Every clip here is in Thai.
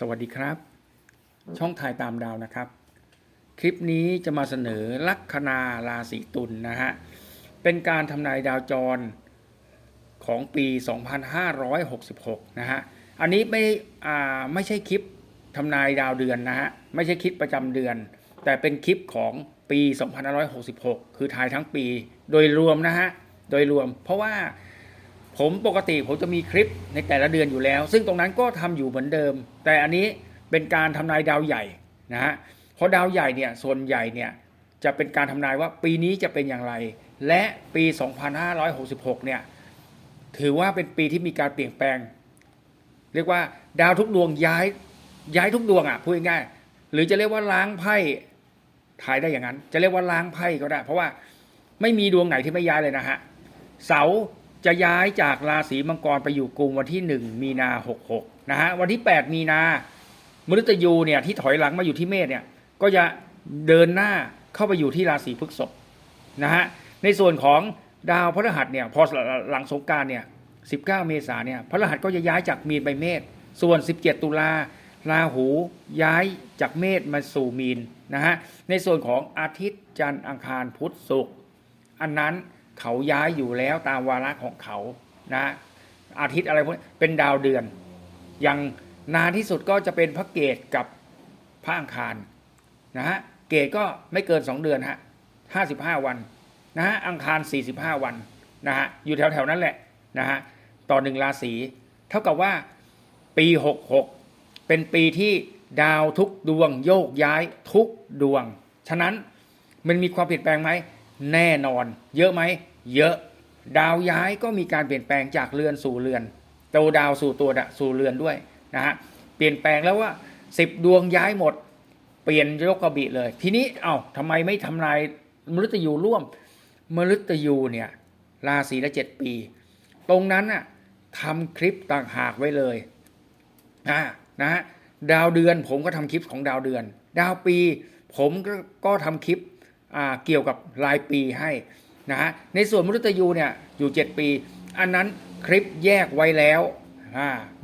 สวัสดีครับ ช่องถ่ายตามดาวนะครับ คลิปนี้จะมาเสนอลัคนาราศีตุลนนะฮะ เป็นการทำนายดาวจรของปี 2566 นะฮะ อันนี้ไม่อ่าไม่ใช่คลิปทำนายดาวเดือนนะฮะ ไม่ใช่คลิปประจำเดือน แต่เป็นคลิปของปี 2566 คือทายทั้งปีโดยรวมนะฮะ โดยรวมเพราะว่า ผมปกติผมจะมีคลิปในแต่ละเดือนอยู่แล้ว ซึ่งตรงนั้นก็ทำอยู่เหมือนเดิม แต่อันนี้เป็นการทำนายดาวใหญ่นะฮะเพราะดาวใหญ่เนี่ยส่วนใหญ่เนี่ยจะเป็นการทำนายว่าปีนี้จะเป็นอย่างไร และปี 2566 เนี่ยถือว่าเป็นปีที่มีการเปลี่ยนแปลง เรียกว่าดาวทุกดวงย้ายย้ายทุกดวงอะพูดง่ายๆหรือจะเรียกว่าล้างไพ่ถ่ายได้อย่างนั้น จะเรียกว่าล้างไพ่ก็ได้ เพราะว่าไม่มีดวงไหนที่ไม่ย้ายเลยนะฮะเสา จะย้ายจากราศีมังกรไปอยู่กลุ่มวันที่1มีนา66นะฮะวันที่8มีนามฤตยูเนี่ยที่ถอยหลังมาอยู่ที่เมษเนี่ยก็จะเดินหน้าเข้าไปอยู่ที่ราศีพฤษภนะฮะในส่วนของดาวพฤหัสเนี่ยพอหลังสงการเนี่ย19เก้าเมษาเนี่ยพฤหัสก็จะย้ายจากมีนไปเมษส่วน17ตุลาราหูย้ายจากเมษมาสู่มีนนะฮะในส่วนของอาทิตย์จันทร์อังคารพุธศุกร์อันนั้น เขาย้ายอยู่แล้วตามวาระของเขานะอาทิตย์อะไรพวกนี้เป็นดาวเดือน อย่างนานที่สุดก็จะเป็นพระเกตกับพระอังคารนะฮะเกตก็ไม่เกิน2เดือนฮะห้าสิบห้าวันนะฮะอังคาร45วันนะฮะอยู่แถวๆนั้นแหละนะฮะต่อหนึ่งราศีเท่ากับว่าปี66เป็นปีที่ดาวทุกดวงโยกย้ายทุกดวง ฉะนั้นมันมีความเปลี่ยนแปลงไหม แน่นอน เยอะไหม เยอะ ดาวย้ายก็มีการเปลี่ยนแปลงจากเรือนสู่เรือนตัวดาวสู่ตัวดะสู่เรือนด้วยนะฮะเปลี่ยนแปลงแล้วว่าสิบดวงย้ายหมด เปลี่ยนยกกระบี่เลย ทีนี้เอา้าทำไมไม่ทำนายมฤตยูร่วม มฤตยูเนี่ยราศีละเจ็ดปี ตรงนั้นน่ะทำคลิปต่างหากไว้เลยนะฮะดาวเดือนผมก็ทำคลิปของดาวเดือน ดาวปีผมก็ก็ทำคลิป เกี่ยวกับรายปีให้นะฮะในส่วนมฤตยูเนี่ยอยู่ 7 ปี อันนั้นคลิปแยกไว้แล้ว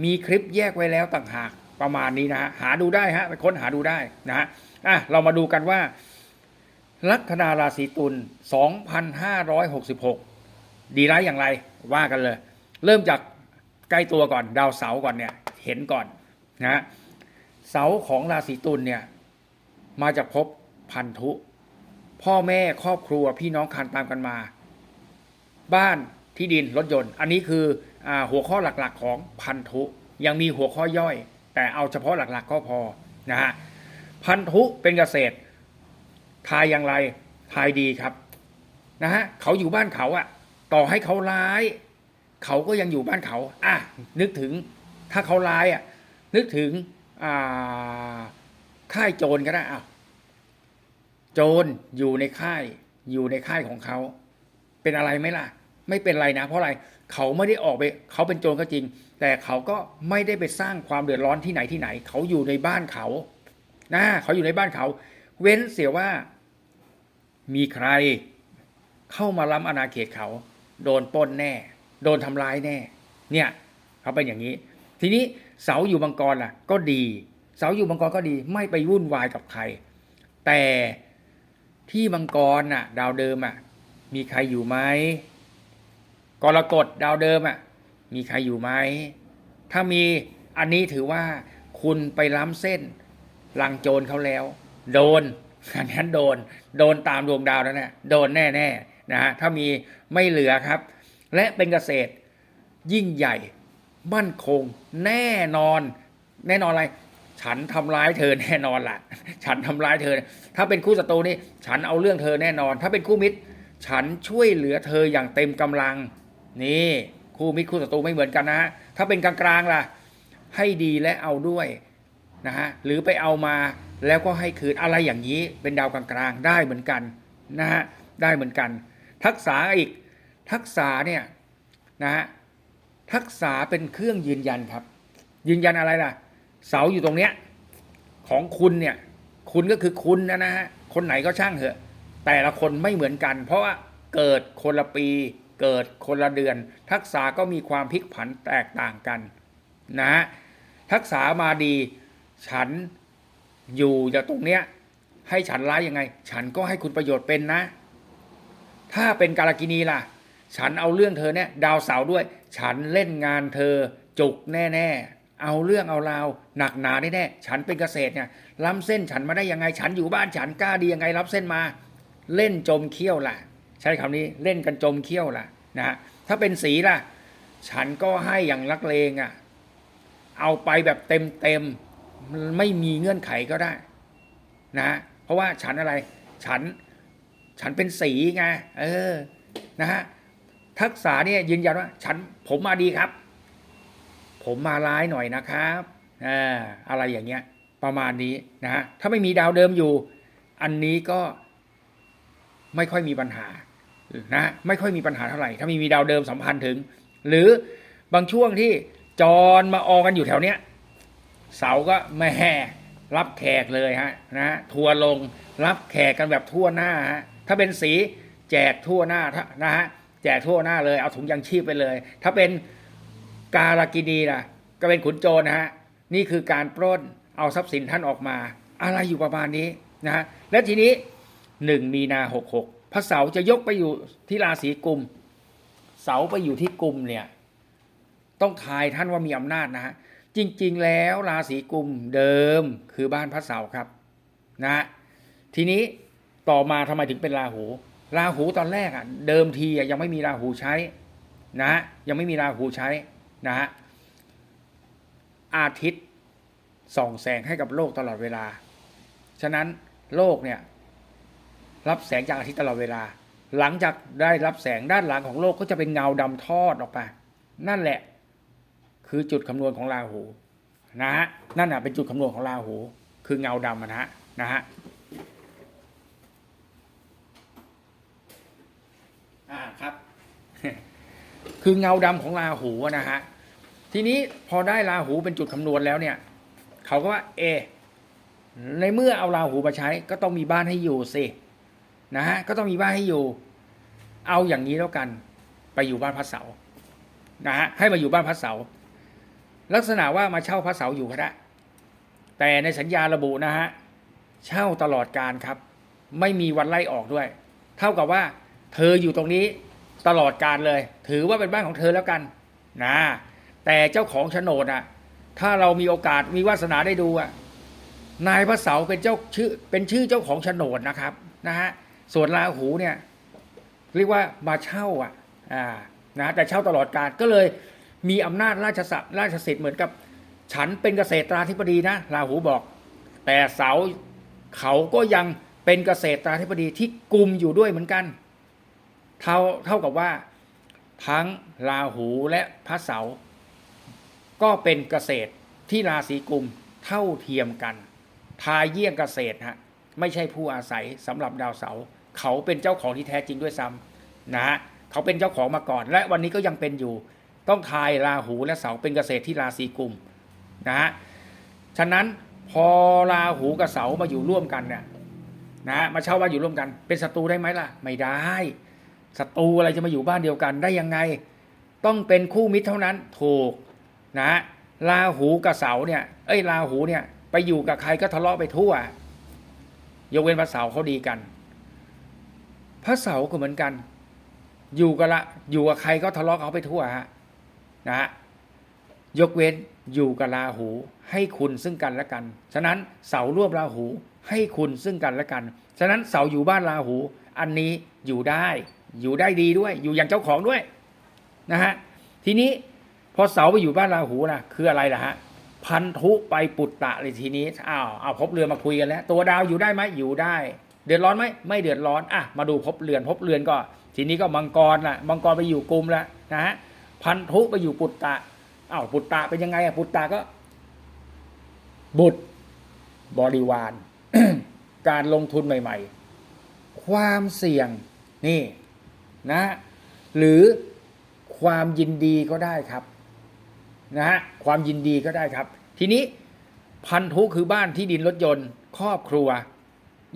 มีคลิปแยกไว้แล้วต่างหากประมาณนี้นะฮะหาดูได้ฮะไปค้นหาดูได้นะฮะอะเรามาดูกันว่า ลัคนาราศีตุล 2566 ดีร้ายอย่างไรว่ากันเลย เริ่มจากใกล้ตัวก่อนดาวเสาร์ก่อนเนี่ยเห็นก่อนนะฮะเสาของราศีตุลเนี่ยมาจากภพพันธุ พ่อแม่ครอบครัวพี่น้องคานตามกันมา บ้านที่ดินรถยนต์ อันนี้คืออหัวข้อหลักๆของพันธุยังมีหัวข้อย่อย แต่เอาเฉพาะหลักๆก็พอนะฮะพันธุเป็นเกษตร ทายอย่างไรทายดีครับนะฮะเขาอยู่บ้านเขาอะต่อให้เขาร้าย เขาก็ยังอยู่บ้านเขาอะนึกถึงถ้าเขาร้ายอะนึกถึงอ่าค่ายโจรก็ได้อะ โจรอยู่ในค่ายอยู่ในค่ายของเขาเป็นอะไรไหมล่ะ ไม่เป็นไรนะ เพราะอะไรเขาไม่ได้ออกไปเขาเป็นโจรก็จริง แต่เขาก็ไม่ได้ไปสร้างความเดือดร้อนที่ไหนที่ไหน เขาอยู่ในบ้านเขานะเขาอยู่ในบ้านเขา เว้นเสียว่า มีใครเข้ามาล้ำอาณาเขตเขา โดนป้นแน่ โดนทำร้ายแน่ เนี่ย เขาเป็นอย่างนี้ ทีนี้เสาอยู่มังกรล่ะ ก็ดี เสาอยู่มังกรก็ดี ไม่ไปวุ่นวายกับใคร แต่ ที่มังกรน่ะ ดาวเดิมอะ มีใครอยู่ไหมกรกฎดาวเดิมอะ มีใครอยู่ไหมถ้ามีอันนี้ถือว่าคุณไปล้ำเส้นลังโจรเขาแล้ว โดนอันนั้นโดน โดนตามดวงดาวนั่นแหละโดนแน่ๆนะฮะถ้ามีไม่เหลือครับ และเป็นเกษตรยิ่งใหญ่ มั่นคง แน่นอน แน่นอนอะไร ฉันทำร้ายเธอแน่นอนล่ะ ฉันทำร้ายเธอ ถ้าเป็นคู่ศัตรูนี่ฉันเอาเรื่องเธอแน่นอน ถ้าเป็นคู่มิตร ฉันช่วยเหลือเธออย่างเต็มกำลัง นี่คู่มิตรคู่ศัตรูไม่เหมือนกันนะฮะถ้าเป็นกลางๆล่ะ ให้ดีและเอาด้วยนะฮะหรือไปเอามาแล้วก็ให้คืนอะไรอย่างนี้ เป็นดาวกลางๆได้เหมือนกันนะฮะได้เหมือนกัน ทักษะอีกทักษะเนี่ยนะฮะทักษะเป็นเครื่องยืนยันครับ ยืนยันอะไรล่ะ เสาอยู่ตรงเนี้ยของคุณเนี่ย คุณก็คือคุณนะนะฮะคนไหนก็ช่างเถอะ แต่ละคนไม่เหมือนกัน เพราะว่าเกิดคนละปี เกิดคนละเดือน ทักษะก็มีความพลิกผันแตกต่างกันนะฮะทักษะมาดี ฉันอยู่จากตรงเนี้ยให้ฉันร้ายยังไง ฉันก็ให้คุณประโยชน์เป็นนะ ถ้าเป็นกาลกินีล่ะ ฉันเอาเรื่องเธอเนี่ย ดาวเสาด้วย ฉันเล่นงานเธอจุกแน่ ๆ เอาเรื่องเอาราวหนักหนาแน่ๆฉันเป็นเกษตรเนี่ยล้ำเส้นฉันมาได้ยังไง ฉันอยู่บ้านฉันกล้าดียังไงรับเส้นมา เล่นจมเขี้ยวล่ะ ใช้คำนี้เล่นกันจมเขี้ยวล่ะนะฮะถ้าเป็นสีล่ะ ฉันก็ให้อย่างลักเลงอะเอาไปแบบเต็มเต็มไม่มีเงื่อนไขก็ได้ นะ เพราะว่าฉันอะไร ฉัน ฉันเป็นสีไง เออ นะฮะ ทักษะเนี่ยยืนยันว่า ฉันผมมาดีครับ ผมมาร้ายหน่อยนะครับอ่าอะไรอย่างเงี้ยประมาณนี้นะฮะถ้าไม่มีดาวเดิมอยู่ อันนี้ก็ไม่ค่อยมีปัญหานะไม่ค่อยมีปัญหาเท่าไหร่ ถ้ามีมีดาวเดิมสัมพันธ์ถึง หรือบางช่วงที่จรมาออกันอยู่แถวเนี้ยเสาก็แม่รับแขกเลยฮะนะฮะทัวร์ลงรับแขกกันแบบทั่วหน้าฮะถ้าเป็นสีแจกทั่วหน้านะฮะแจกทั่วหน้าเลยเอาถุงยังชีพไปเลย ถ้าเป็น กาลกินีล่ะ ก็เป็นขุนโจรนะฮะนี่คือการปล้นเอาทรัพย์สินท่านออกมา อะไรอยู่ประมาณนี้นะฮะและทีนี้หนึ่งมีนาหกหกพระเสาร์จะยกไปอยู่ที่ราศีกุม เสาไปอยู่ที่กุมเนี่ย ต้องทายท่านว่ามีอำนาจนะฮะจริง ๆ แล้วราศีกุมเดิมคือบ้านพระเสาร์ครับนะฮะทีนี้ต่อมาทำไมถึงเป็นราหู ราหูตอนแรกอะเดิมทีอะยังไม่มีราหูใช้นะฮะยังไม่มีราหูใช้ นะฮะอาทิตย์ส่องแสงให้กับโลกตลอดเวลา ฉะนั้นโลกเนี่ยรับแสงจากอาทิตย์ตลอดเวลา หลังจากได้รับแสงด้านหลังของโลกก็จะเป็นเงาดำทอดออกไป นั่นแหละคือจุดคำนวณของราหูนะฮะนั่นน่ะเป็นจุดคำนวณของราหูคือเงาดำนะฮะนะฮะอ่าครับ คือเงาดำของราหูนะฮะทีนี้พอได้ราหูเป็นจุดคำนวณแล้วเนี่ยเขาก็ว่าเอ ในเมื่อเอาราหูมาใช้ ก็ต้องมีบ้านให้อยู่สินะฮะก็ต้องมีบ้านให้อยู่ เอาอย่างนี้แล้วกัน ไปอยู่บ้านพระเสาร์นะฮะให้มาอยู่บ้านพระเสาร์ลักษณะว่ามาเช่าพระเสาร์อยู่ก็ได้แต่ในสัญญาระบุนะฮะเช่าตลอดการครับ ไม่มีวันไล่ออกด้วย เท่ากับว่า เธออยู่ตรงนี้ ตลอดการเลย ถือว่าเป็นบ้านของเธอแล้วกันนะแต่เจ้าของโฉนดอะ ถ้าเรามีโอกาสมีวาสนาได้ดูอะนายพระเสาเป็นเจ้าชื่อเป็นชื่อเจ้าของโฉนดนะครับนะฮะส่วนราหูเนี่ย เรียกว่ามาเช่าอะอ่านะแต่เช่าตลอดการก็เลยมีอำนาจราชสัพราชสิทธิ์เหมือนกับ ฉันเป็นเกษตราธิบดีนะราหูบอก แต่เสาเขาก็ยังเป็นเกษตราธิบดีที่กลุ่มอยู่ด้วยเหมือนกัน เท่าเท่ากับว่าทั้งราหูและพระเสาร์ก็เป็นเกษตรที่ราศีกุมเท่าเทียมกัน ทายเยี่ยงเกษตรฮะไม่ใช่ผู้อาศัยสำหรับดาวเสาร์เขาเป็นเจ้าของที่แท้จริงด้วยซ้ำนะฮะเขาเป็นเจ้าของมาก่อน และวันนี้ก็ยังเป็นอยู่ ต้องทายราหูและเสาเป็นเกษตรที่ราศีกุมนะฮะฉะนั้นพอราหูกับเสามาอยู่ร่วมกันเนี่ยนะฮะมาเช่าบ้านอยู่ร่วมกัน เป็นศัตรูได้ไหมล่ะ ไม่ได้ ศัตรูอะไรจะมาอยู่บ้านเดียวกันได้ยังไง ต้องเป็นคู่มิตรเท่านั้นถูกนะฮะราหูกับเสาเนี่ยเอ้ยราหูเนี่ยไปอยู่กับใครก็ทะเลาะไปทั่วยกเว้นพระเสาเขาดีกัน พระเสาก็เหมือนกัน อยู่กับละอยู่กับใครก็ทะเลาะเขาไปทั่วฮะนะฮะยกเว้นอยู่กับราหู ให้คุณซึ่งกันและกัน ฉะนั้นเสาร่วมราหู ให้คุณซึ่งกันและกัน ฉะนั้นเสาอยู่บ้านราหู อันนี้อยู่ได้ อยู่ได้ดีด้วย อยู่อย่างเจ้าของด้วยนะฮะทีนี้พอเสาไปอยู่บ้านราหูนะคืออะไรล่ะฮะพันธุไปปุตตะเลยทีนี้อ้าวเอาพบเรือนมาคุยกันแล้ว ตัวดาวอยู่ได้ไหมอยู่ได้ เดือดร้อนไหมไม่เดือดร้อนอะมาดูพบเรือนพบเรือนก็ ทีนี้ก็มังกรล่ะมังกรไปอยู่กลุ่มแล้วนะฮะพันธุไปอยู่ปุตตะอ้าวปุตตะเป็นยังไงอะปุตตะก็ บุตรบริวาร การลงทุนใหม่ ๆ ความเสี่ยงนี่ นะ หรือความยินดีก็ได้ครับนะฮะความยินดีก็ได้ครับ ทีนี้พันธุคือบ้านที่ดินรถยนต์ ครอบครัว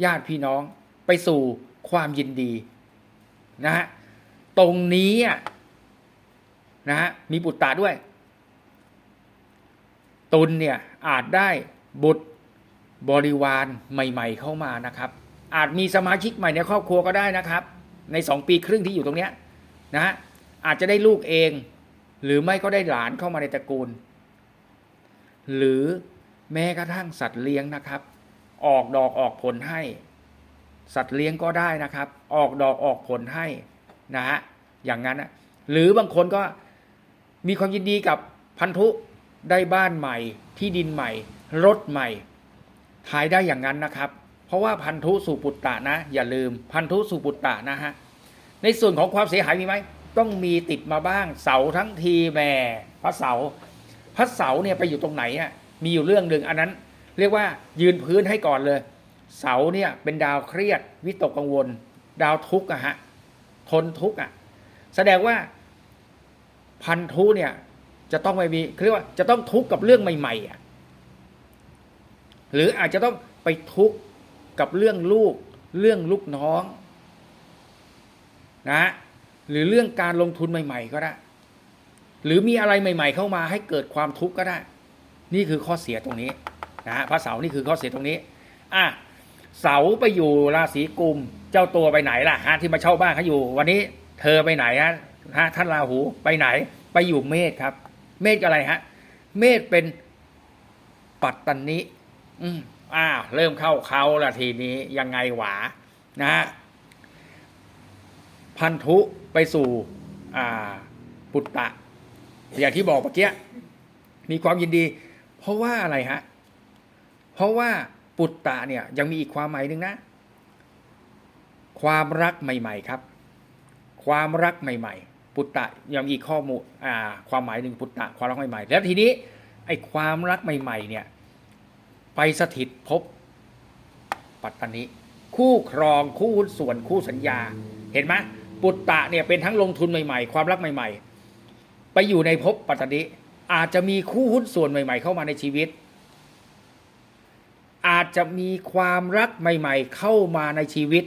ญาติพี่น้องไปสู่ความยินดีนะฮะตรงนี้นะฮะมีปุตตะด้วย ตุลเนี่ยอาจได้บุตรบริวารใหม่ ๆ เข้ามานะครับ อาจมีสมาชิกใหม่ในครอบครัวก็ได้นะครับ ในสองปีครึ่งที่อยู่ตรงเนี้ยนะฮะอาจจะได้ลูกเอง หรือไม่ก็ได้หลานเข้ามาในตระกูล หรือแม้กระทั่งสัตว์เลี้ยงนะครับ ออกดอกออกผลให้ สัตว์เลี้ยงก็ได้นะครับ ออกดอกออกผลให้นะฮะอย่างนั้นนะหรือบางคนก็มีความยินดีกับพันธุได้บ้านใหม่ ที่ดินใหม่ รถใหม่ทายได้อย่างนั้นนะครับ เพราะว่าพันธุสูปุตตะนะ อย่าลืมพันธุสูปุตตะนะฮะในส่วนของความเสียหายมีไหมต้องมีติดมาบ้างเสาทั้งทีแหม่พระเสาพระเสาเนี่ยไปอยู่ตรงไหนอะมีอยู่เรื่องหนึ่งอันนั้น เรียกว่ายืนพื้นให้ก่อนเลย เสาเนี่ยเป็นดาวเครียดวิตกกังวล ดาวทุกข์อะฮะทนทุกข์อะแสดงว่าพันธุเนี่ยจะต้องไม่มีเขาเรียกว่าจะต้องทุกข์กับเรื่องใหม่ๆอะหรืออาจจะต้องไปทุกข์ กับเรื่องลูก เรื่องลูกน้องนะหรือเรื่องการลงทุนใหม่ ๆ ก็ได้ หรือมีอะไรใหม่ ๆ เข้ามาให้เกิดความทุกข์ก็ได้ นี่คือข้อเสียตรงนี้นะพระเสาร์นี่คือข้อเสียตรงนี้อะเสาไปอยู่ราศีกุม เจ้าตัวไปไหนล่ะฮะที่มาเช่าบ้านเขาอยู่ วันนี้เธอไปไหนฮะฮะท่านราหูไปไหน ไปอยู่เมษครับ เมษอะไรฮะ เมษเป็นปัตตานิอืม อ่าเริ่มเข้าเขาละทีนี้ยังไงหวานะฮะพันธุไปสู่อ่าปุตตะ อย่างที่บอกเมื่อกี้มีความยินดี เพราะว่าอะไรฮะเพราะว่าปุตตะเนี่ยยังมีอีกความหมายหนึ่งนะ ความรักใหม่ ๆ ครับ ความรักใหม่ ๆ ปุตตะยังมีอีกข้อมูลอ่าความหมายหนึ่งปุตตะความรักใหม่ๆ แล้วทีนี้ไอ้ความรักใหม่ ๆ เนี่ย ไปสถิตภพปัตตานิคู่ครองคู่หุ้นส่วนคู่สัญญา เห็นไหมปุตตะเนี่ยเป็นทั้งลงทุนใหม่ๆ ความรักใหม่ ๆ ไปอยู่ในภพปัตตานิอาจจะมีคู่หุ้นส่วนใหม่ ๆ เข้ามาในชีวิต อาจจะมีความรักใหม่ ๆ เข้ามาในชีวิต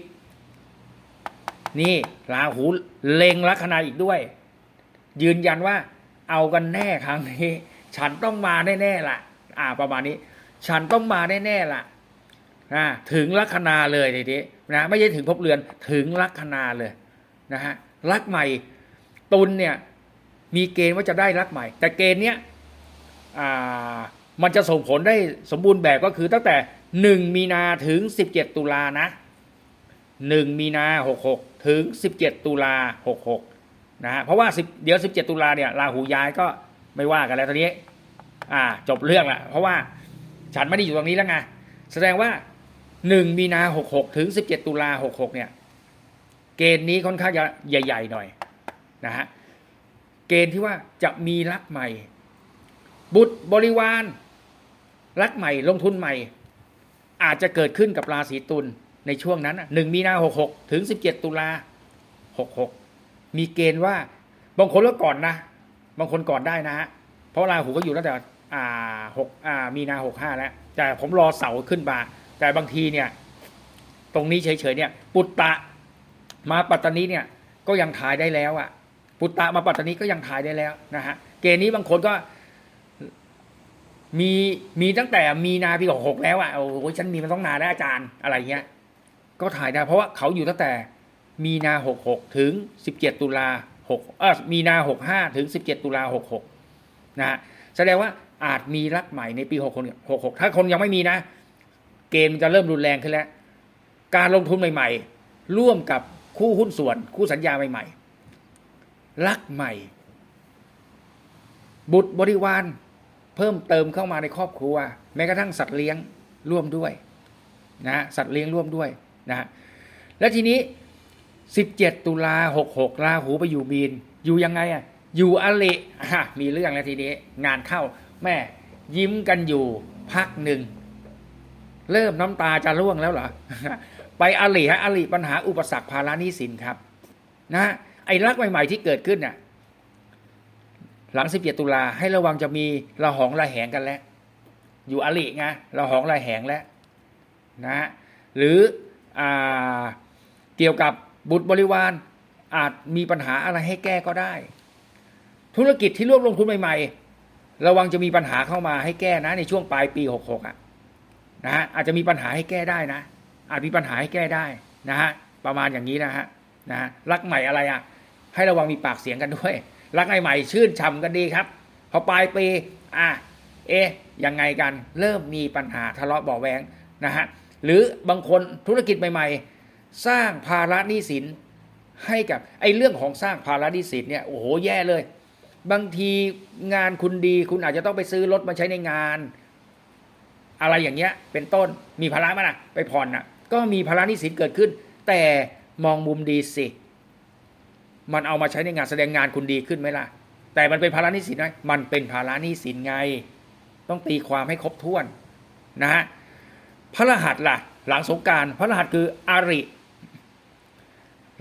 นี่ราหูเล็งลัคนาอีกด้วย ยืนยันว่า เอากันแน่ครั้งนี้ ฉันต้องมาแน่ๆล่ะ อ่าประมาณนี้ ฉันต้องมาแน่ๆล่ะนะถึงลัคนาเลยทีนี้นะไม่ใช่ถึงภพเรือนถึงลัคนาเลยนะฮะรักใหม่ตุลเนี่ยมีเกณฑ์ว่าจะได้รักใหม่ แต่เกณฑ์เนี้ยอ่ามันจะส่งผลได้สมบูรณ์แบบก็คือตั้งแต่หนึ่งมีนาถึงสิบเจ็ดตุลานะหนึ่งมีนาหกหกถึงสิบเจ็ดตุลาหกหกนะฮะเพราะว่าสิบเดี๋ยวสิบเจ็ดตุลาเนี่ยราหูย้ายก็ไม่ว่ากันแล้วตอนนี้ อ่าจบเรื่องละเพราะว่า ฉันไม่ได้อยู่ตรงนี้แล้วไงแสดงว่าหนึ่งมีนาหกหกถึงสิบเจ็ดตุลาหกหกเนี่ย เกณฑ์นี้ค่อนข้างจะใหญ่ ๆ หน่อยนะฮะเกณฑ์ที่ว่าจะมีรักใหม่ บุตรบริวาร รักใหม่ลงทุนใหม่ อาจจะเกิดขึ้นกับราศีตุลในช่วงนั้นหนึ่งมีนาหกหกถึงสิบเจ็ดตุลาหกหกมีเกณฑ์ว่าบางคนก็ก่อนนะ บางคนก่อนได้นะฮะเพราะราหูก็อยู่ตั้งแต่ อ่าหกอ่ามีนาหกห้าแล้วแต่ผมรอเสาขึ้นมา แต่บางทีเนี่ย ตรงนี้เฉยๆเนี่ย ปุตตะมาปัตตานีเนี่ยก็ยังทายได้แล้วอะปุตตะมาปัตตานีก็ยังทายได้แล้วนะฮะเกณฑ์นี้บางคนก็มีมีตั้งแต่มีนาปีหกหกแล้วอะโอ้โหฉันมีมันต้องนานแล้วอาจารย์อะไรเงี้ยก็ถ่ายได้ เพราะว่าเขาอยู่ตั้งแต่มีนาหกหกถึงสิบเจ็ดตุลาหกเออมีนาหกห้าถึงสิบเจ็ดตุลาหกหกนะฮะแสดงว่า อาจมีรักใหม่ในปีหกหกหกถ้าคนยังไม่มีนะ เกณฑ์มันจะเริ่มรุนแรงขึ้นแล้ว การลงทุนใหม่ ๆ ร่วมกับคู่หุ้นส่วน คู่สัญญาใหม่ ๆ รักใหม่ บุตรบริวารเพิ่มเติมเข้ามาในครอบครัว แม้กระทั่งสัตว์เลี้ยงร่วมด้วยนะสัตว์เลี้ยงร่วมด้วยนะและทีนี้ 17 ตุลา66ราหูไปอยู่มีน อยู่ยังไงอะอยู่อเละมีเรื่องแล้วทีนี้ งานเข้า แม่ยิ้มกันอยู่พักหนึ่ง เริ่มน้ำตาจะร่วงแล้วเหรอ ไปอลีฮะอลีปัญหาอุปสรรคภาระนี้สินครับ นะไอ้รักใหม่ ๆ ที่เกิดขึ้นน่ะหลัง 17 ตุลาให้ระวังจะมีระหองระแหงกันแล้ว อยู่อลิไงระหองระแหงแล้วนะหรืออเกี่ยวกับบุตรบริวารอาจมีปัญหาอะไรให้แก้ก็ได้ ธุรกิจที่ร่วมลงทุนใหม่ๆ ระวังจะมีปัญหาเข้ามาให้แก้นะ ในช่วงปลายปี66อะนะฮะอาจจะมีปัญหาให้แก้ได้นะ อาจมีปัญหาให้แก้ได้นะฮะประมาณอย่างนี้นะฮะนะฮะรักใหม่อะไรอะ ให้ระวังมีปากเสียงกันด้วย รักใหม่ชื่นฉ่ำกันดีครับ พอปลายปีอะเอ๊ะยังไงกันเริ่มมีปัญหาทะเลาะเบาแวงนะฮะหรือบางคนธุรกิจใหม่ ๆ สร้างภาระหนี้สินให้กับไอ้เรื่องของสร้างภาระหนี้สินเนี่ยโอ้โหแย่เลย บางทีงานคุณดี คุณอาจจะต้องไปซื้อรถมาใช้ในงาน อะไรอย่างเงี้ย เป็นต้นมีภาระมั้ยนะไปผ่อนน่ะ ก็มีภาระหนี้สินเกิดขึ้น แต่มองมุมดีสิ มันเอามาใช้ในงานแสดงงานคุณดีขึ้นไหมล่ะ แต่มันเป็นภาระหนี้สินไหมมันเป็นภาระหนี้สินไง ต้องตีความให้ครบถ้วนนะฮะพระรหัสล่ะ หลังสงการพระรหัสคืออาริ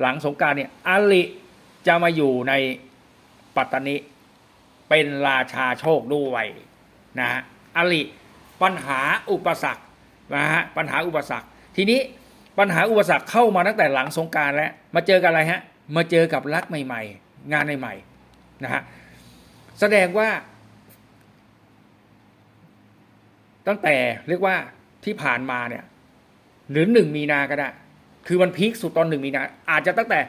หลังสงการเนี่ยอาริจะมาอยู่ใน ปัตตานีเป็นราชาโชคด้วยนะฮะอริปัญหาอุปสรรคนะฮะปัญหาอุปสรรค ทีนี้ปัญหาอุปสรรคเข้ามาตั้งแต่หลังสงการแล้วมาเจอกันอะไรฮะมาเจอกับรักใหม่ ๆ งานใหม่ๆนะฮะแสดงว่า ตั้งแต่เรียกว่าที่ผ่านมาเนี่ยหรือหนึ่งมีนาก็ได้ คือมันพีคสุดตอนหนึ่งมีนา อาจจะตั้งแต่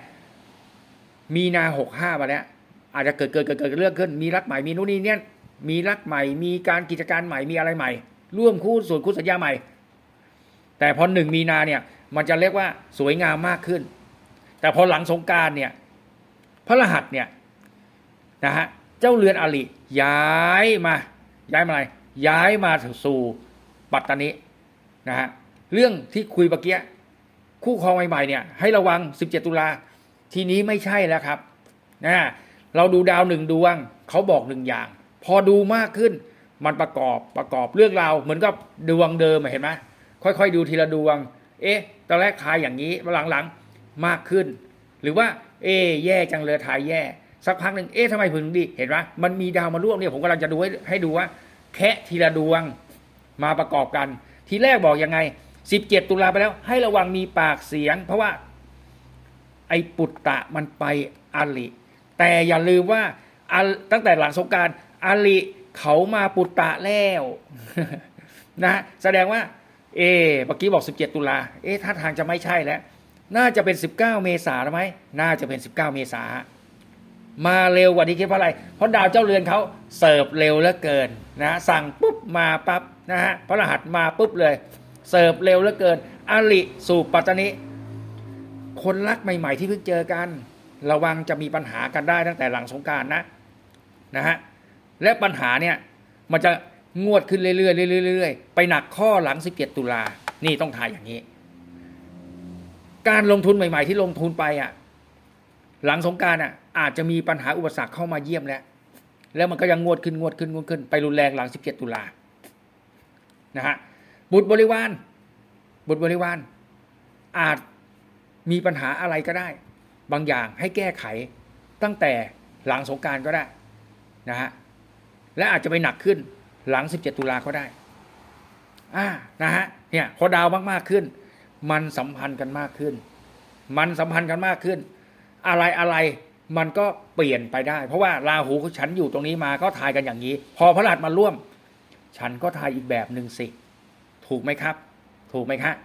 มีนาหกห้ามาแล้ว อาจจะเกิดเกิดเกิดเกิดเรื่องขึ้น มีรักใหม่มีนู่นนี่เนี่ยมีรักใหม่ มีการกิจการใหม่มีอะไรใหม่ ร่วมคู่ส่วนคู่สัญญาใหม่ แต่พอหนึ่งมีนาเนี่ย มันจะเรียกว่าสวยงามมากขึ้น แต่พอหลังสงการเนี่ยพระรหัสเนี่ยนะฮะเจ้าเรือนอลิย้ายมาย้ายมาอะไรย้ายมาสู่ปัตตานีนะฮะเรื่องที่คุยเมื่อกี้คู่ครองใหม่ๆเนี่ยให้ระวัง 17 ตุลาทีนี้ไม่ใช่แล้วครับนะ เราดูดาวหนึ่งดวงเขาบอกหนึ่งอย่าง พอดูมากขึ้น มันประกอบประกอบเรื่องราวเหมือนกับดวงเดิมเห็นไหมค่อยๆ ดูทีละดวง เอ๊ะตอนแรกทายอย่างนี้หลังๆมากขึ้น หรือว่า เอ๊ะแย่จังเลยทายแย่ สักพักหนึ่งเอ๊ะทำไมถึงดีเห็นไหมมันมีดาวมาร่วมเนี่ยผมกำลังจะดูให้ให้ดูว่า แค่ทีละดวงมาประกอบกัน ทีแรกบอกยังไง 17 ตุลาไปแล้ว ให้ระวังมีปากเสียง เพราะว่าไอ้ปุตตะมันไปอาลิ แต่อย่าลืมว่าตั้งแต่หลังสงกรารอาลิเขามาปุตตะแล้วนะแสดงว่า เอเมื่อกี้บอก 17 ตุลาเอ๊ะถ้าทางจะไม่ใช่แล้ว น่าจะเป็น 19 เมษาแล้วไหมน่าจะเป็น 19 เมษามาเร็วกว่าที่คิดเพราะอะไร เพราะดาวเจ้าเรือนเขาเสิร์ฟเร็วเหลือเกินนะสั่งปุ๊บมาปั๊บนะฮะพระรหัสมาปุ๊บเลย เสิร์ฟเร็วเหลือเกินอาลิสู่ปัตตานีคนรักใหม่ ๆ ที่เพิ่งเจอกัน ระวังจะมีปัญหากันได้ตั้งแต่หลังสงการนะนะฮะและปัญหาเนี่ยมันจะงวดขึ้นเรื่อยๆเรื่อยๆไปหนักข้อหลัง 17 ตุลานี่ต้องทายอย่างนี้ การลงทุนใหม่ ๆ ที่ลงทุนไปอะหลังสงการอะอาจจะมีปัญหาอุปสรรคเข้ามาเยี่ยมแล้วแล้วมันก็ยังงวดขึ้นงวดขึ้นงวดขึ้นไปรุนแรงหลัง 17 ตุลานะฮะบุตรบริวารบุตรบริวารอาจมีปัญหาอะไรก็ได้ บางอย่างให้แก้ไขตั้งแต่หลังสงการก็ได้นะฮะและอาจจะไปหนักขึ้นหลัง 17 ตุลาก็ได้อ่านะฮะเนี่ยพอดาวมากๆขึ้น มันสัมพันธ์กันมากขึ้น มันสัมพันธ์กันมากขึ้น อะไรอะไรมันก็เปลี่ยนไปได้ เพราะว่าราหูฉันอยู่ตรงนี้มาก็ทายกันอย่างนี้ พอพระราชมาร่วม ฉันก็ทายอีกแบบหนึ่งสิ ถูกไหมครับ ถูกไหมครับ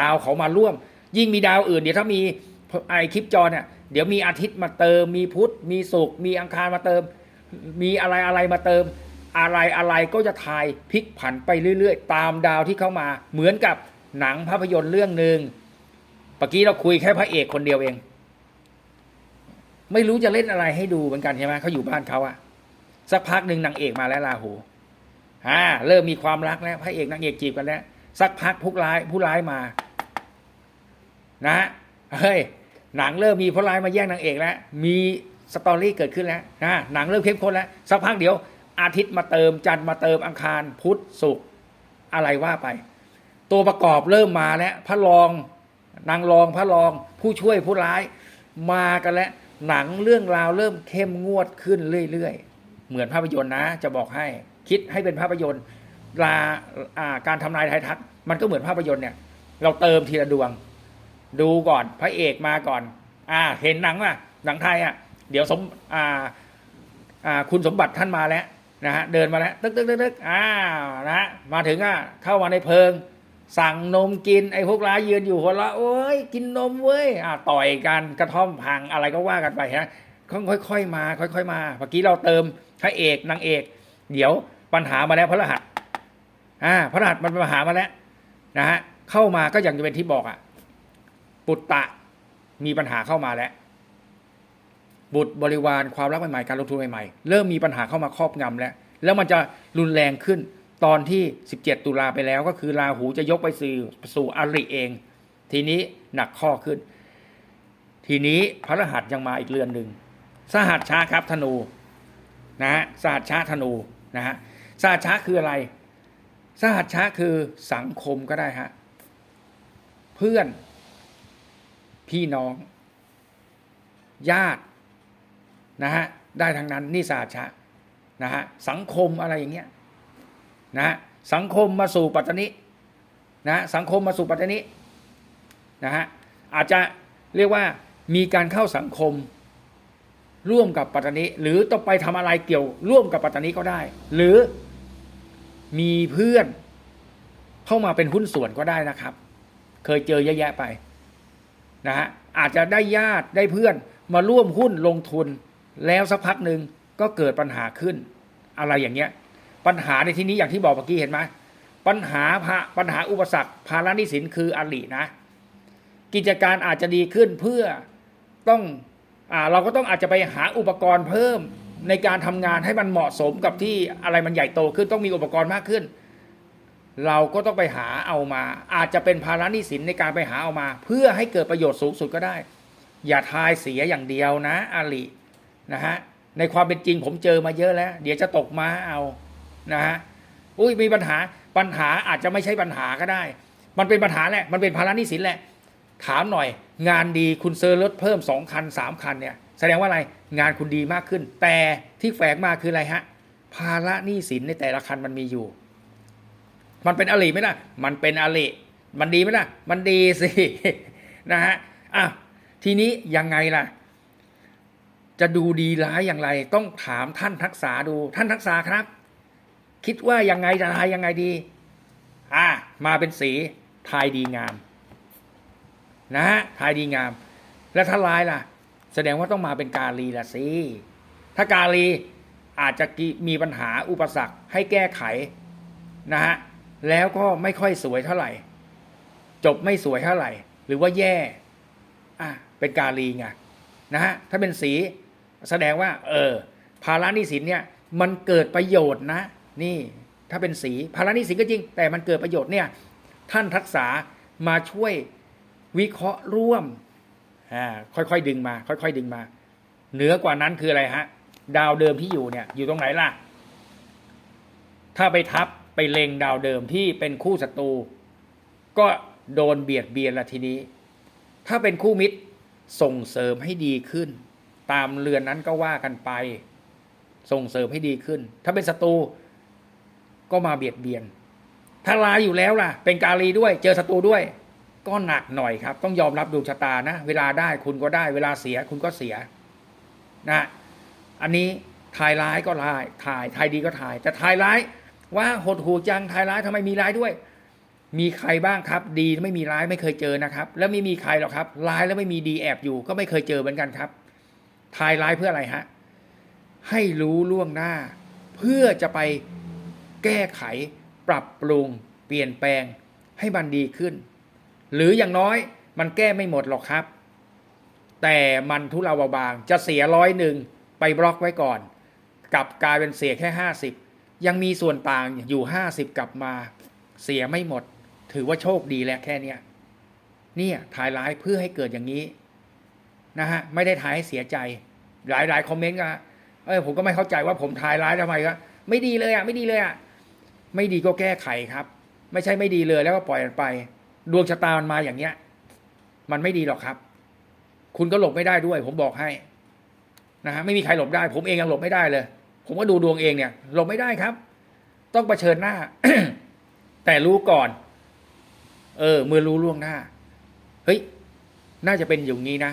ดาวเขามาร่วม ยิ่งมีดาวอื่นเดี๋ยวถ้ามี ไอคลิปจอเนี่ยเดี๋ยวมีอาทิตย์มาเติม มีพุธมีศุกร์มีอังคารมาเติม มีอะไรอะไรมาเติม อะไรอะไรก็จะทายพลิกผันไปเรื่อย ๆ ตามดาวที่เข้ามา เหมือนกับหนังภาพยนตร์เรื่องหนึ่งเมื่อกี้เราคุยแค่พระเอกคนเดียวเอง ไม่รู้จะเล่นอะไรให้ดูเหมือนกันใช่ไหมเขาอยู่บ้านเขาอะสักพักหนึ่งนางเอกมาแล้วลาหูอ่าเริ่มมีความรักแล้วพระเอกนางเอกจีบกันแล้วสักพักผู้ร้ายผู้ร้ายมา นะ เฮ้ยหนังเริ่มมีผู้ร้ายมาแย่งนางเอกแล้ว มีสตอรี่เกิดขึ้นแล้วนะหนังเริ่มเข้มข้นแล้วสักพักเดี๋ยว อาทิตย์มาเติมจันทร์มาเติมอังคารพุธศุกร์อะไรว่าไป ตัวประกอบเริ่มมาแล้วพระรองนางรองพระรองผู้ช่วยผู้ร้ายมากันแล้วหนังเรื่องราวเริ่มเข้มงวดขึ้นเรื่อยๆ เหมือนภาพยนตร์นะ จะบอกให้คิดให้เป็นภาพยนตร์ลาการทำนายไทยทัศน์มันก็เหมือนภาพยนตร์เนี่ย เราเติมทีละดวง ดูก่อนพระเอกมาก่อน อ่า เห็นหนังอะหนังไทยอะ เดี๋ยวสมอ่าอ่าคุณสมบัติท่านมาแล้วนะฮะเดินมาแล้วตึกตึกตึกตึกอ้านะมาถึงอะเข้ามาในเพิง สั่งนมกินไอ้พวกร้ายยืนอยู่หัวเราะโอ้ยกินนมเว้ยอะต่อยกันกระท่อมพังอะไรก็ว่ากันไปฮะค่อยๆมา ค่อยๆมาเมื่อกี้เราเติมพระเอกนางเอก เดี๋ยวปัญหามาแล้วพระรหัสอ่าพระรหัสมันปัญหามาแล้วนะฮะเข้ามาก็อย่างจะเป็นที่บอกอะ ปุตตะมีปัญหาเข้ามาแล้ว บุตรบริวารความรักใหม่ๆการลงทุนใหม่ๆ เริ่มมีปัญหาเข้ามาครอบงำแล้ว แล้วมันจะรุนแรงขึ้นตอนที่ 17 ตุลาไปแล้วก็คือราหูจะยกไปสู่สู่อริเอง ทีนี้หนักข้อขึ้น ทีนี้พระรหัสยังมาอีกเรือนหนึ่งสหัสช้าครับธนูนะฮะสหัสช้าธนูนะฮะสหัสช้าคืออะไร สหัสช้าคือสังคมก็ได้ฮะเพื่อน พี่น้อง ญาตินะฮะได้ทั้งนั้นนี่สหัสช้านะฮะสังคมอะไรอย่างเงี้ยนะฮะสังคมมาสู่ปัตตานินะฮะสังคมมาสู่ปัตตานินะฮะอาจจะเรียกว่ามีการเข้าสังคมร่วมกับปัตตานิหรือต้องไปทำอะไรเกี่ยวร่วมกับปัตตานิก็ได้ หรือมีเพื่อนเข้ามาเป็นหุ้นส่วนก็ได้นะครับ เคยเจอเยอะแยะไป นะฮะอาจจะได้ญาติได้เพื่อนมาร่วมหุ้นลงทุน แล้วสักพักหนึ่งก็เกิดปัญหาขึ้น อะไรอย่างเงี้ย ปัญหาในที่นี้อย่างที่บอกเมื่อกี้เห็นไหมปัญหาพะปัญหาอุปสรรคภาระหนี้สินคืออลีนะ กิจการอาจจะดีขึ้นเพื่อต้องอ่าเราก็ต้องอาจจะไปหาอุปกรณ์เพิ่มในการทำงานให้มันเหมาะสมกับที่อะไรมันใหญ่โตขึ้นต้องมีอุปกรณ์มากขึ้น เราก็ต้องไปหาเอามา อาจจะเป็นภาระหนี้สินในการไปหาเอามา เพื่อให้เกิดประโยชน์สูงสุดก็ได้ อย่าทายเสียอย่างเดียวนะอาลีนะฮะในความเป็นจริงผมเจอมาเยอะแล้ว เดี๋ยวจะตกมาเอานะฮะอุ้ยมีปัญหาปัญหาอาจจะไม่ใช่ปัญหาก็ได้ มันเป็นปัญหาแหละมันเป็นภาระหนี้สินแหละ ถามหน่อย งานดีคุณเซอร์รถเพิ่มสองคันสามคันเนี่ยแสดงว่าอะไรงานคุณดีมากขึ้น แต่ที่แฝงมาคืออะไรฮะภาระหนี้สินในแต่ละคันมันมีอยู่ มันเป็นอลีไหมล่ะ มันเป็นอลีมันดีไหมล่ะ มันดีสินะฮะอะทีนี้ยังไงล่ะ จะดูดีร้ายอย่างไร ต้องถามท่านทักษาดู ท่านทักษาครับ คิดว่ายังไงจะทายยังไงดี อ่ามาเป็นสีทายดีงาม นะฮะทายดีงาม แล้วถ้าลายล่ะ แสดงว่าต้องมาเป็นกาลีละสิถ้ากาลีอาจจะมีปัญหาอุปสรรคให้แก้ไขนะฮะ แล้วก็ไม่ค่อยสวยเท่าไหร่ จบไม่สวยเท่าไหร่ หรือว่าแย่อะเป็นกาลีไงนะฮะถ้าเป็นสีแสดงว่า เออภาระหนี้สินเนี่ยมันเกิดประโยชน์นะ นี่ถ้าเป็นสีภาระหนี้สินก็จริง แต่มันเกิดประโยชน์เนี่ยท่านทักษามาช่วยวิเคราะห์ร่วมอ่าค่อยๆดึงมา ค่อยๆดึงมา เหนือกว่านั้นคืออะไรฮะ ดาวเดิมที่อยู่เนี่ยอยู่ตรงไหนล่ะ ถ้าไปทับ ไปเล็งดาวเดิมที่เป็นคู่ศัตรูก็โดนเบียดเบียนละทีนี้ ถ้าเป็นคู่มิตรส่งเสริมให้ดีขึ้น ตามเรือนนั้นก็ว่ากันไป ส่งเสริมให้ดีขึ้น ถ้าเป็นศัตรูก็มาเบียดเบียน ถ้าลายอยู่แล้วล่ะ เป็นกาลีด้วย เจอศัตรูด้วย ก็หนักหน่อยครับ ต้องยอมรับดวงชะตานะ เวลาได้คุณก็ได้ เวลาเสียคุณก็เสียนะอันนี้ทายร้ายก็ร้ายทายทายดีก็ทาย แต่ทายร้าย ว่าหดหูจังทายร้ายทำไมมีร้ายด้วย มีใครบ้างครับ ดีไม่มีร้ายไม่เคยเจอนะครับ แล้วไม่มีใครหรอกครับร้ายแล้วไม่มีดีแอบอยู่ ก็ไม่เคยเจอเหมือนกันครับทายร้ายเพื่ออะไรฮะให้รู้ล่วงหน้า เพื่อจะไปแก้ไข ปรับปรุง เปลี่ยนแปลงให้มันดีขึ้น หรืออย่างน้อยมันแก้ไม่หมดหรอกครับ แต่มันทุเลาเบาบาง จะเสียร้อยหนึ่งไปบล็อกไว้ก่อน กลับกลายเป็นเสียแค่ห้าสิบ ยังมีส่วนต่างอยู่ห้าสิบกลับมาเสียไม่หมด ถือว่าโชคดีแล้วแค่เนี้ยเนี่ยถ่ายร้ายเพื่อให้เกิดอย่างนี้นะฮะไม่ได้ถ่ายให้เสียใจ หลายหลายคอมเมนต์ก็เออผมก็ไม่เข้าใจว่าผมถ่ายร้ายทำไมก็ไม่ดีเลยอะไม่ดีเลยอะไม่ดีก็แก้ไขครับ ไม่ใช่ไม่ดีเลยแล้วก็ปล่อยมันไป ดวงชะตามันมาอย่างเนี้ย มันไม่ดีหรอกครับ คุณก็หลบไม่ได้ด้วย ผมบอกให้นะฮะไม่มีใครหลบได้ ผมเองยังหลบไม่ได้เลย ผมก็ดูดวงเองเนี่ยลบไม่ได้ครับ ต้องเผชิญหน้า แต่รู้ก่อน เออ เมื่อรู้ล่วงหน้า เฮ้ย น่าจะเป็นอย่างนี้นะ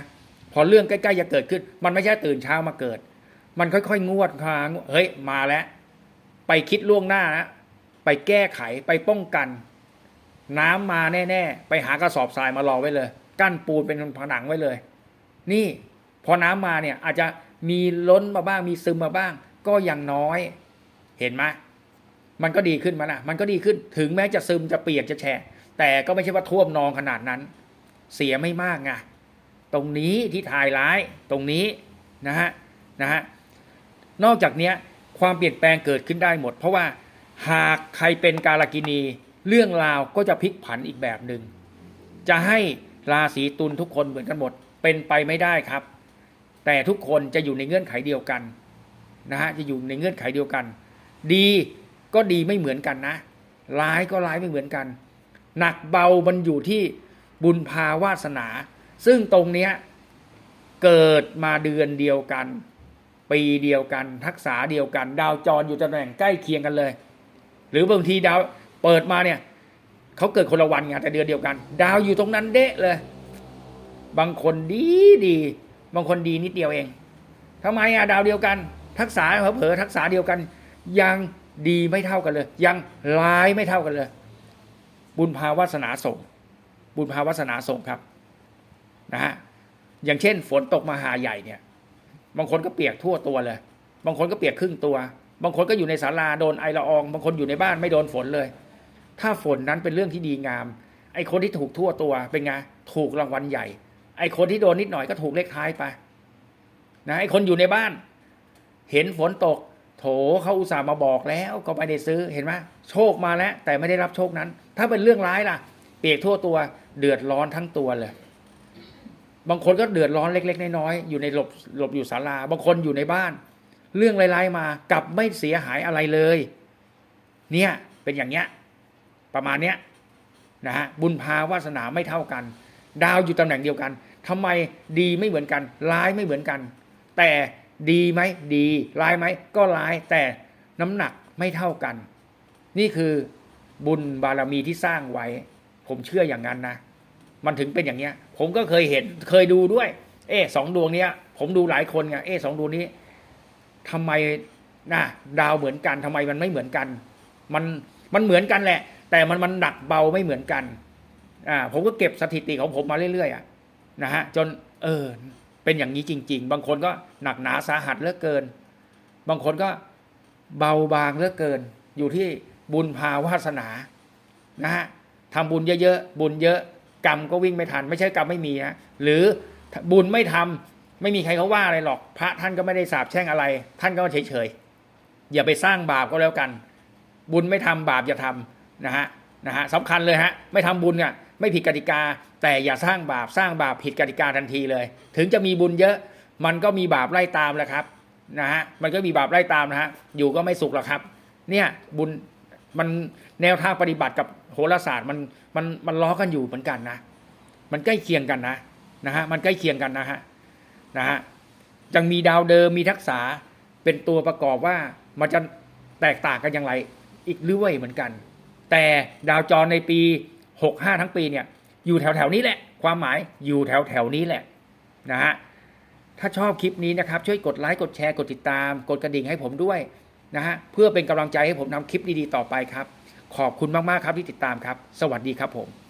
พอเรื่องใกล้ๆจะเกิดขึ้น มันไม่ใช่ตื่นเช้ามาเกิด มันค่อยๆงวดคางเฮ้ย มาแล้ว ไปคิดล่วงหน้านะไปแก้ไขไปป้องกัน น้ำมาแน่ๆ ไปหากระสอบทรายมารอไว้เลย กั้นปูนเป็นผนังไว้เลย นี่ พอน้ำมาเนี่ย อาจจะมีล้นมาบ้างมีซึมมาบ้าง ก็ยังน้อยเห็นไหมมันก็ดีขึ้นมานะมันก็ดีขึ้นถึงแม้จะซึมจะเปียกจะแฉะแต่ก็ไม่ใช่ว่าท่วมนองขนาดนั้น เสียไม่มากไงตรงนี้ที่ถ่ายร้ายตรงนี้นะฮะนะฮะนอกจากเนี้ยความเปลี่ยนแปลงเกิดขึ้นได้หมด เพราะว่าหากใครเป็นกาลกินี เรื่องราวก็จะพลิกผันอีกแบบหนึ่งจะให้ราศีตุลทุกคนเหมือนกันหมด เป็นไปไม่ได้ครับ แต่ทุกคนจะอยู่ในเงื่อนไขเดียวกัน นะฮะจะอยู่ในเงื่อนไขเดียวกัน ดีก็ดีไม่เหมือนกันนะร้ายก็ร้ายไม่เหมือนกัน หนักเบามันอยู่ที่บุญภาวาสนา ซึ่งตรงเนี้ยเกิดมาเดือนเดียวกัน ปีเดียวกัน ทักษะเดียวกัน ดาวจรอยู่ตำแหน่งใกล้เคียงกันเลย หรือบางทีดาวเปิดมาเนี่ยเขาเกิดคนละวันไงแต่เดือนเดียวกัน ดาวอยู่ตรงนั้นเดะเลย บางคนดีดี บางคนดีนิดเดียวเองทำไมอะดาวเดียวกัน ทักษะเผลอทักษะเดียวกัน ยังดีไม่เท่ากันเลย ยังร้ายไม่เท่ากันเลย บุญภาวาสนาส่ง บุญภาวาสนาส่งครับนะฮะอย่างเช่น ฝนตกมาหาใหญ่เนี่ย บางคนก็เปียกทั่วตัวเลย บางคนก็เปียกครึ่งตัว บางคนก็อยู่ในศาลาโดนไอละออง บางคนอยู่ในบ้านไม่โดนฝนเลย ถ้าฝนนั้นเป็นเรื่องที่ดีงาม ไอคนที่ถูกทั่วตัวเป็นไงถูกรางวัลใหญ่ ไอคนที่โดนนิดหน่อยก็ถูกเลขท้ายไปนะไอคนอยู่ในบ้าน เห็นฝนตก โถเขาอุตส่าห์มาบอกแล้วก็ไม่ได้ซื้อเห็นไหมโชคมาแล้ว แต่ไม่ได้รับโชคนั้น ถ้าเป็นเรื่องร้ายล่ะ เปียกทั่วตัวเดือดร้อนทั้งตัวเลย บางคนก็เดือดร้อนเล็ก ๆ น้อยๆอยู่ในหลบหลบอยู่ศาลา บางคนอยู่ในบ้าน เรื่องร้ายๆมากลับไม่เสียหายอะไรเลย เนี่ยเป็นอย่างเนี้ยประมาณเนี้ยนะฮะบุญภาวาสนาไม่เท่ากัน ดาวอยู่ตำแหน่งเดียวกันทำไมดีไม่เหมือนกัน ร้ายไม่เหมือนกัน แต่ ดีไหมดีร้ายไหมก็ร้ายแต่น้ำหนักไม่เท่ากัน นี่คือบุญบารมีที่สร้างไว้ ผมเชื่ออย่างนั้นนะ มันถึงเป็นอย่างเนี้ย ผมก็เคยเห็นเคยดูด้วย เอ๊สองดวงเนี้ย ผมดูหลายคนไงเอ๊สองดวงนี้ทำไมนะดาวเหมือนกันทำไมมันไม่เหมือนกัน มันมันเหมือนกันแหละ แต่มันมันหนักเบาไม่เหมือนกันอ่าผมก็เก็บสถิติของผมมาเรื่อยๆอะนะฮะจนเออ เป็นอย่างนี้จริง ๆ บางคนก็หนักหนาสาหัสเหลือเกิน บางคนก็เบาบางเหลือเกิน อยู่ที่บุญภาวาสนานะฮะทำบุญเยอะๆบุญเยอะกรรมก็วิ่งไม่ทัน ไม่ใช่กรรมไม่มีนะหรือบุญไม่ทำไม่มีใครเขาว่าอะไรหรอก พระท่านก็ไม่ได้สาบแช่งอะไร ท่านก็เฉยๆอย่าไปสร้างบาปก็แล้วกัน บุญไม่ทำบาปอย่าทำนะฮะนะฮะสำคัญเลยฮะ ไม่ทำบุญอะ ไม่ผิดกติกา แต่อย่าสร้างบาปสร้างบาปผิดกติกาทันทีเลย ถึงจะมีบุญเยอะมันก็มีบาปไล่ตามแหละครับนะฮะมันก็มีบาปไล่ตามนะฮะอยู่ก็ไม่สุขหรอกครับ เนี่ยบุญมันแนวทางปฏิบัติกับโหราศาสตร์มันมันมันล้อกันอยู่เหมือนกันนะ มันใกล้เคียงกันนะนะฮะมันใกล้เคียงกันนะฮะนะฮะยังมีดาวเดิมมีทักษะเป็นตัวประกอบว่ามันจะแตกต่างกันอย่างไรอีกเรื่อยเหมือนกัน แต่ดาวจรในปี 65 ทั้งปีเนี่ยอยู่แถวแถวๆนี้แหละ ความหมายอยู่แถวแถวๆนี้แหละนะฮะถ้าชอบคลิปนี้นะครับ ช่วยกดไลค์กดแชร์กดติดตาม กดกระดิ่งให้ผมด้วยนะฮะเพื่อเป็นกำลังใจให้ผมทำคลิปดีๆต่อไปครับ ขอบคุณมากๆครับที่ติดตามครับ สวัสดีครับผม